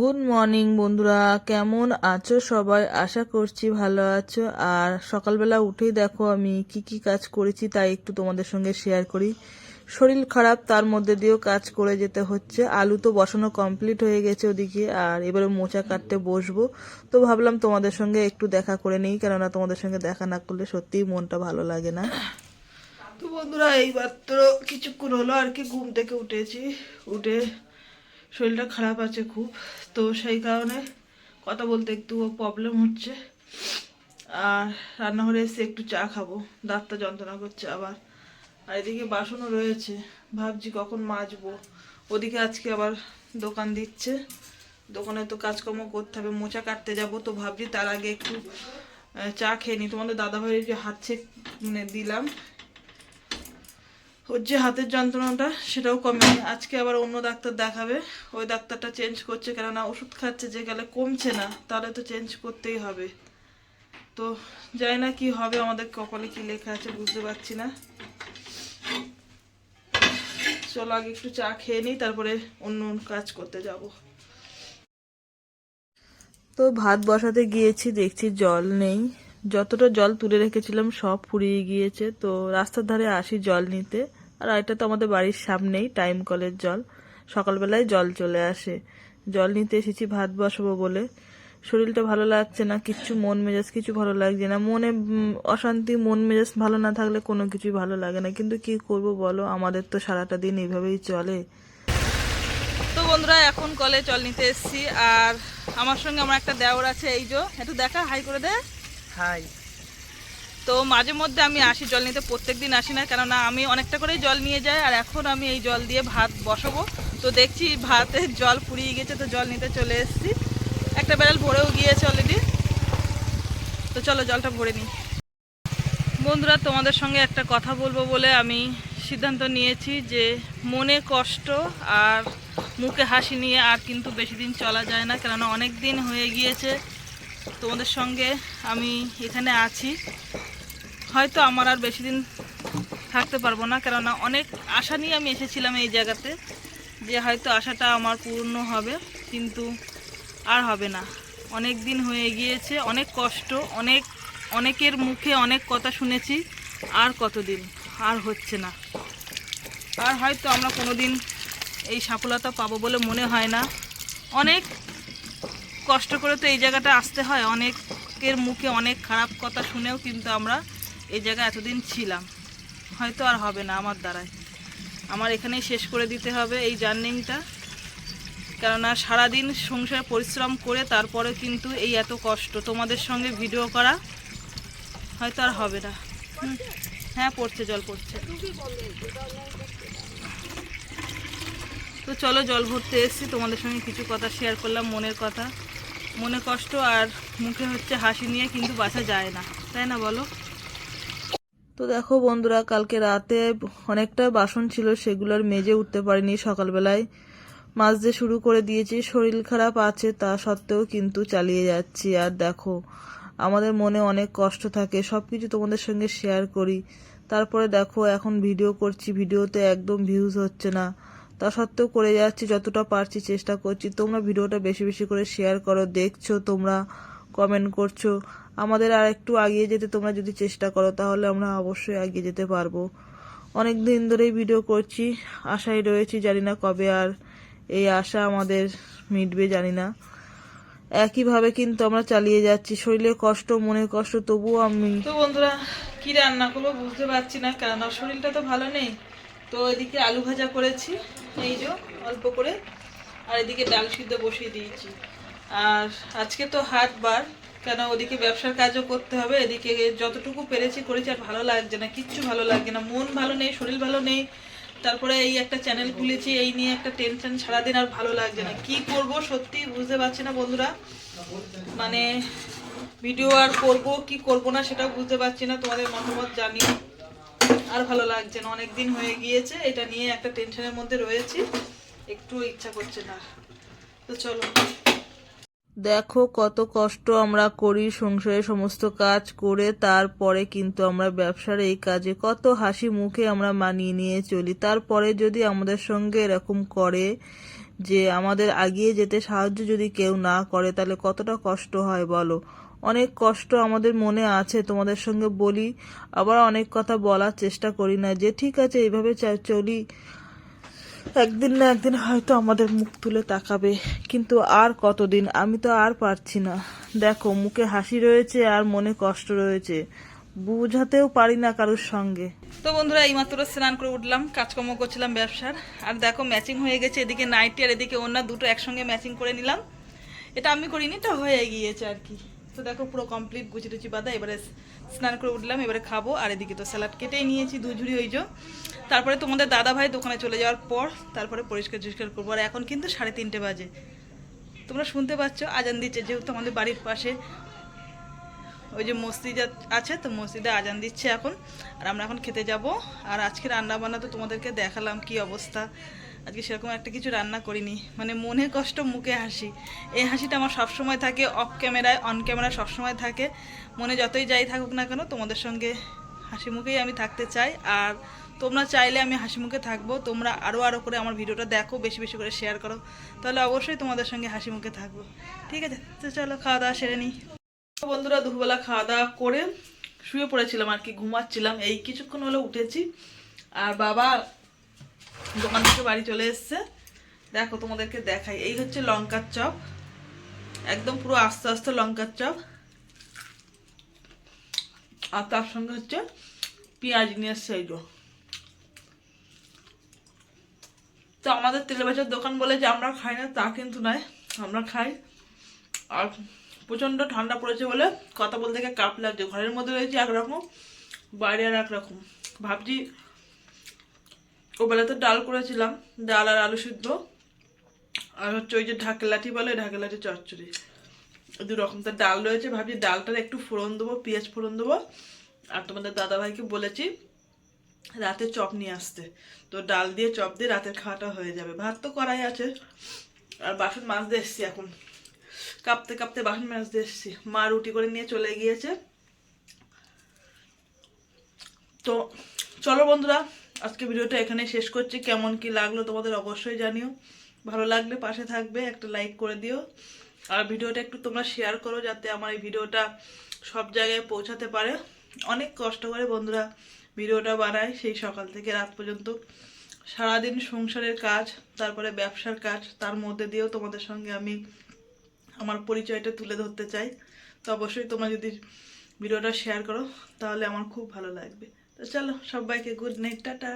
Good morning বন্ধুরা। কেমন আছো সবাই? আশা করছি ভালো আছো। আর সকালবেলা উঠেই দেখো, আমি কি কি কাজ করেছি তাই একটু তোমাদের সঙ্গে শেয়ার করি। শরীর খারাপ, তার মধ্যে দিয়েও কাজ করে যেতে হচ্ছে। আলু তো বসানো কমপ্লিট হয়ে গেছে ওদিকে, আর এবারে মোচা কাটতে বসবো। তো ভাবলাম তোমাদের সঙ্গে একটু দেখা করে নিই, কেননা তোমাদের সঙ্গে দেখা না করলে সত্যিই মনটা ভালো লাগে না। তো বন্ধুরা এইমাত্র কিছুক্ষণ হলো আর কি, ঘুম থেকে উঠেছি। উঠে শরীরটা খারাপ আছে খুব। তো সেই কারণে কথা বলতে একটু প্রবলেম হচ্ছে। আর রান্নাঘরে এসে একটু চা খাব। দাঁতটা যন্ত্রণা করছে আবার। আর এদিকে বাসনও রয়েছে। ভাবছি কখন মাজবো। ওদিকে আজকে আবার দোকান দিচ্ছে। দোকানে তো কাজকর্ম করতে হবে। মোচা কাটতে যাব তো ভাবছি তার আগে একটু চা খেয়ে নিই। তোমাদের দাদাভাইয়ের যে হাত মানে দিলাম। ওর যে হাতের যন্ত্রণাটা, সেটাও কমেনি আজকে আবার অন্য ডাক্তার দেখাবে। ওই ডাক্তারটা চেঞ্জ করছে কেননা ওষুধ খাচ্ছে যে গেলে কমছে না, তাহলে তো চেঞ্জ করতেই হবে। তো জানি না কি হবে, আমাদের কপালে কি লেখা আছে বুঝতে পারছি না। চলো আগে একটু চা খেয়ে নিই, তারপরে অন্য কাজ করতে যাব। তো ভাত বসাতে গিয়েছি, দেখছি জল নেই। যতটা জল তুলে রেখেছিলাম সব ফুরিয়ে গিয়েছে, তো রাস্তার ধারে আসি জল নিতে। আর এটা তো আমাদের বাড়ির সামনেই, টাইম কলের জল। সকালবেলায় জল চলে আসে। জল নিতে এসেছি, ভাত বসাবো বলে। শরীরটা ভালো লাগছে না কিচ্ছু মন মেজাজ, কিছু ভালো লাগছে না। মনে অশান্তি, মন মেজাজ ভালো না থাকলে কোনো কিছুই ভালো লাগে না। কিন্তু কি করব বলো, আমাদের তো সারাটা দিন এইভাবেই চলে। তো বন্ধুরা, এখন কলে জল নিতে এসেছি। আর আমার সঙ্গে আমার একটা দেওর আছে, এই যে, একটু দেখা, হাই করে দে। হাই। তো মাঝে মধ্যে আমি আসি, জল নিতে। প্রত্যেক দিন আসি না, কেননা আমি অনেকটা করেই জল নিয়ে যাই, আর এখন আমি এই জল দিয়ে ভাত বসাবো। তো দেখছি ভাতের জল ফুরিয়ে গেছে, তো জল নিতে চলে এসেছি। একটা বেড়াল ভরেও গিয়েছে অলরেডি তো চলো জলটা ভরে নিই। বন্ধুরা, তোমাদের সঙ্গে একটা কথা বলব বলে আমি সিদ্ধান্ত নিয়েছি যে মনে কষ্ট আর মুখে হাসি নিয়ে আর কিন্তু বেশি দিন চলা যায় না, কেননা অনেক দিন হয়ে গিয়েছে। তোমাদের সঙ্গে আমি এখানে আছি। হয়তো আমার আর বেশি দিন থাকতে পারব না, কেননা অনেক আশা নিয়ে আমি এসেছিলাম এই জায়গাতে যে হয়তো আশাটা আমার পূর্ণ হবে, কিন্তু আর হবে না। অনেক দিন হয়ে গিয়েছে, অনেক কষ্ট, অনেক, অনেকের মুখে অনেক কথা শুনেছি, আর কতদিন? আর হচ্ছে না। আর হয়তো আমরা কোনো দিন এই সফলতা পাবো বলে মনে হয় না। অনেক কষ্ট করে তো এই জায়গাটা আসতে হয়, অনেকের মুখে অনেক খারাপ কথা শুনেও কিন্তু আমরা এই জায়গায় এতদিন ছিলাম। হয়তো আর হবে না আমার দ্বারায়। আমার এখানেই শেষ করে দিতে হবে এই জার্নিংটা। কেননা সারাদিন সংসারে পরিশ্রম করে তারপরে কিন্তু এই এত কষ্ট। তোমাদের সঙ্গে ভিডিও করা হয়তো আর হবে না। হ্যাঁ পড়ছে, জল পড়ছে। তো চলো জল ভরতে এসেছি। তোমাদের সঙ্গে কিছু কথা শেয়ার করলাম, মনের কথা। মনে কষ্ট আর মুখে হচ্ছে হাসি নিয়ে, কিন্তু বাঁচা যায় না। তাই না বলো? তো দেখো বন্ধুরা, কালকে রাতে অনেকটা বাসন ছিল সেগুলোর মেজে উঠতে পারিনি সকালবেলায়। মাজতে শুরু করে দিয়েছি, শরীর খারাপ আছে তা সত্ত্বেও কিন্তু চালিয়ে যাচ্ছি। আর দেখো, আমাদের মনে অনেক কষ্ট থাকে সব কিছু তোমাদের সঙ্গে শেয়ার করি। তারপরে দেখো, এখন ভিডিও করছি ভিডিওতে একদম ভিউজ হচ্ছে না। তা সত্ত্বেও করে যাচ্ছি, যতটা পারছি চেষ্টা করছি। তোমরা ভিডিওটা বেশি বেশি করে শেয়ার করো, দেখছ তোমরা। কমেন্ট করছ। আমাদের আর একটু আগিয়ে যেতে তোমরা যদি চেষ্টা করো, তাহলে আমরা অবশ্যই এগিয়ে যেতে পারব। অনেক দিন ধরেই ভিডিও করছি, আশায় রয়েছি জানি না কবে আর এই আশা আমাদের মিটবে জানি না। একইভাবে কিন্তু আমরা চালিয়ে যাচ্ছি, শরীরে কষ্ট, মনে কষ্ট, তবুও আমি তো বন্ধুরা, কি রান্না করব বুঝতে পারছি না, কেননা শরীরটা তো ভালো নেই। তো এদিকে আলু ভাজা করেছি, এই যে অল্প করে, আর এদিকে ডাল সিদ্ধ বসিয়ে দিয়েছি। আর আজকে তো হাট বার, কেন ওদিকে ব্যবসার কাজও করতে হবে, এদিকে যতটুকু পেরেছি করেছি আর ভালো লাগছে না, কিচ্ছু ভালো লাগছে না, মন ভালো নেই, শরীর ভালো নেই, তারপরে এই একটা চ্যানেল খুলেছি, এই নিয়ে একটা টেনশন সারাদিন আর ভালো লাগছে না, কি করব সত্যি বুঝতে পারছি না বন্ধুরা মানে ভিডিও আর করব, কি করব না সেটাও বুঝতে পারছি না, তোমাদের মতামত জানিও, আর ভালো লাগছে না অনেক দিন হয়ে গিয়েছে, এটা নিয়ে একটা টেনশনের মধ্যে রয়েছি, একটু ইচ্ছা করছে না, তো চলো। দেখো কত কষ্ট আমরা করি সংসারে সমস্ত কাজ করে, তারপরে কিন্তু আমরা ব্যবসার এই কাজে কত হাসি মুখে আমরা মানিয়ে নিয়ে চলি। তারপরে যদি আমাদের সঙ্গে এরকম করে যে আমাদের আগিয়ে যেতে সাহায্য যদি কেউ না করে, তাহলে কতটা কষ্ট হয় বলো? অনেক কষ্ট আমাদের মনে আছে, তোমাদের সঙ্গে বলি, আবার অনেক কথা বলার চেষ্টা করি না যে, ঠিক আছে, এইভাবে চলি। একদিন না একদিন হয়তো আমাদের মুখ তুলে তাকাবে, কিন্তু আর কতদিন আমি তো আর পারছি না। দেখো, মুখে হাসি রয়েছে আর মনে কষ্ট রয়েছে। বুঝাতেও পারি না কারোর সঙ্গে। তো বন্ধুরা, এইমাত্র স্নান করে উঠলাম, কাজকর্ম করছিলাম ব্যবসার। আর দেখো ম্যাচিং হয়ে গেছে, এদিকে নাইটি আর এদিকে অন্য দুটো একসঙ্গে ম্যাচিং করে নিলাম। এটা আমি করিনি তো হয়ে গিয়েছে আর কি। তো দেখো পুরো কমপ্লিট গুচি টুচি বাঁধা এবারে স্নান করে উঠলাম, এবারে খাব। আর এদিকে তো স্যালাড কেটেই নিয়েছি দু ঝুড়ি ওই তারপরে তোমাদের দাদা ভাই দোকানে চলে যাওয়ার পর, তারপরে পরিষ্কার টরিষ্কার করব। আর এখন কিন্তু সাড়ে তিনটে বাজে। তোমরা শুনতে পাচ্ছ আজান দিচ্ছে, যেহেতু আমাদের বাড়ির পাশে ওই যে মসজিদ আছে, তো মসজিদে আজান দিচ্ছে এখন। আর আমরা এখন খেতে যাব। আর আজকে রান্না বান্না তো তোমাদেরকে দেখালাম কি অবস্থা। আজকে সেরকম একটা কিছু রান্না করিনি। মানে মনে কষ্ট মুখে হাসি। এই হাসিটা আমার সবসময় থাকে অফ ক্যামেরায় অন ক্যামেরায় সবসময় থাকে। মনে যতই যাই থাকুক না কেন, তোমাদের সঙ্গে হাসি মুখেই আমি থাকতে চাই। আর তোমরা চাইলে আমি হাসি মুখে থাকব। তোমরা আরও আরও করে আমার ভিডিওটা দেখো, বেশি বেশি করে শেয়ার করো। তাহলে অবশ্যই তোমাদের সঙ্গে হাসি মুখে থাকব। ঠিক আছে? তো চলো খাওয়া দাওয়া সেরে নিই। বন্ধুরা, দুপুরবেলা খাওয়া দাওয়া করে শুয়ে পড়েছিলাম আর কি, ঘুমাচ্ছিলাম। এই কিছুক্ষণ হলো উঠেছি। আর বাবা দোকান থেকে বাড়ি চলে এসছে। দেখো তোমাদেরকে দেখাই। এই হচ্ছে লঙ্কার চপ। একদম পুরো আস্তে আস্তে লঙ্কার চপ। আর তার সঙ্গে হচ্ছে পেঁয়াজ নিয়ে এসছে তো আমাদের তেলে বেচার দোকান বলে যে আমরা খাই না, তা কিন্তু নয়। আমরা খাই। আর প্রচণ্ড ঠান্ডা পড়েছে বলে কথা বলতে গিয়ে কাপ লাগছে ঘরের মধ্যে রয়েছে একরকম, বাইরে আর একরকম। ভাবছি ও বেলা তো ডাল করেছিলাম, ডাল আর আলু সিদ্ধ। আর হচ্ছে ওই যে ঢাকেলাটি বলে ঢাকেলাটি চচ্চড়ি। দু রকম। তো ডাল রয়েছে, ভাবছি ডালটার একটু ফোড়ন দেবো, পেঁয়াজ ফোড়ন দেবো। আর তোমাদের দাদাভাইকে বলেছি, রাতে চপ নিয়ে আসতে। তো ডাল দিয়ে চপ দিয়ে রাতের খাওয়াটা হয়ে যাবে। ভাত তো করাই আছে। আর বাসন মাজতে এসছি এখন। কাঁপতে কাঁপতে বাসন মাছ দিয়ে এসছি। মা রুটি করে নিয়ে চলে গিয়েছে। তো চলো বন্ধুরা আজকে ভিডিওটা এখানে শেষ করছি। কেমন কি লাগল তোমাদের অবশ্যই জানিও। ভালো লাগলে পাশে থাকবে, একটা লাইক করে দিও। আর ভিডিওটা একটু তোমরা শেয়ার করো যাতে আমার এই ভিডিওটা সব জায়গায় পৌঁছাতে পারে। অনেক কষ্ট করে বন্ধুরা ভিডিওটা বানাই সেই সকাল থেকে রাত পর্যন্ত। সারাদিন সংসারের কাজ, তারপরে ব্যবসার কাজ, তার মধ্যে দিয়েও তোমাদের সঙ্গে আমি আমার পরিচয়টা তুলে ধরতে চাই। তো অবশ্যই তোমরা যদি ভিডিওটা শেয়ার করো, তাহলে আমার খুব ভালো লাগবে। তো চলো সবাইকে গুড নাইট টাটা।